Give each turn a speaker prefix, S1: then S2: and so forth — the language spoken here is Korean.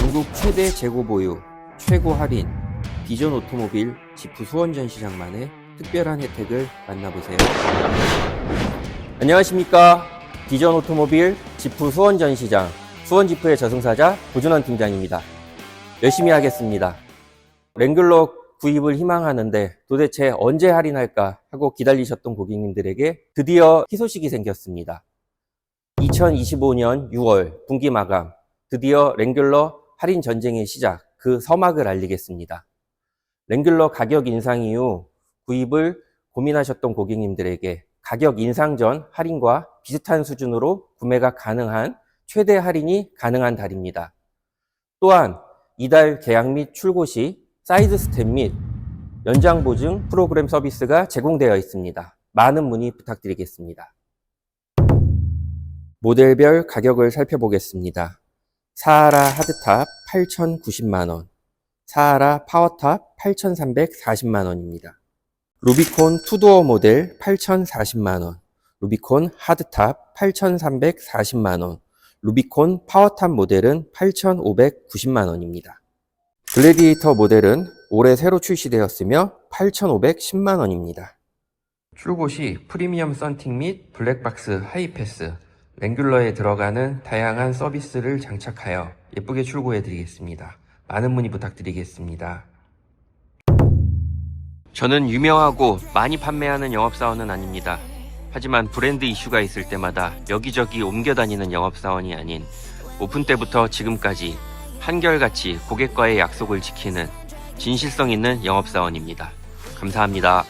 S1: 전국 최대 재고 보유, 최고 할인, 비전 오토모빌 지프 수원 전시장만의 특별한 혜택을 만나보세요. 안녕하십니까. 비전 오토모빌 지프 수원 전시장 수원 지프의 저승사자 고준원 팀장입니다. 열심히 하겠습니다. 랭글러 구입을 희망하는데 도대체 언제 할인할까 하고 기다리셨던 고객님들에게 드디어 희소식이 생겼습니다. 2025년 6월 분기 마감, 드디어 랭글러 할인 전쟁의 시작, 그 서막을 알리겠습니다. 랭글러 가격 인상 이후 구입을 고민하셨던 고객님들에게 가격 인상 전 할인과 비슷한 수준으로 구매가 가능한 최대 할인이 가능한 달입니다. 또한 이달 계약 및 출고 시 사이드 스텝 및 연장 보증 프로그램 서비스가 제공되어 있습니다. 많은 문의 부탁드리겠습니다. 모델별 가격을 살펴보겠습니다. 사하라 하드탑 8,090만원, 사하라 파워탑 8,340만원입니다. 루비콘 투도어 모델 8,040만원, 루비콘 하드탑 8,340만원, 루비콘 파워탑 모델은 8,590만원입니다. 글래디에이터 모델은 올해 새로 출시되었으며 8,510만원입니다. 출고 시 프리미엄 썬팅 및 블랙박스 하이패스, 랭귤러에 들어가는 다양한 서비스를 장착하여 예쁘게 출고해 드리겠습니다. 많은 문의 부탁드리겠습니다. 저는 유명하고 많이 판매하는 영업사원은 아닙니다. 하지만 브랜드 이슈가 있을 때마다 여기저기 옮겨 다니는 영업사원이 아닌 오픈 때부터 지금까지 한결같이 고객과의 약속을 지키는 진실성 있는 영업사원입니다. 감사합니다.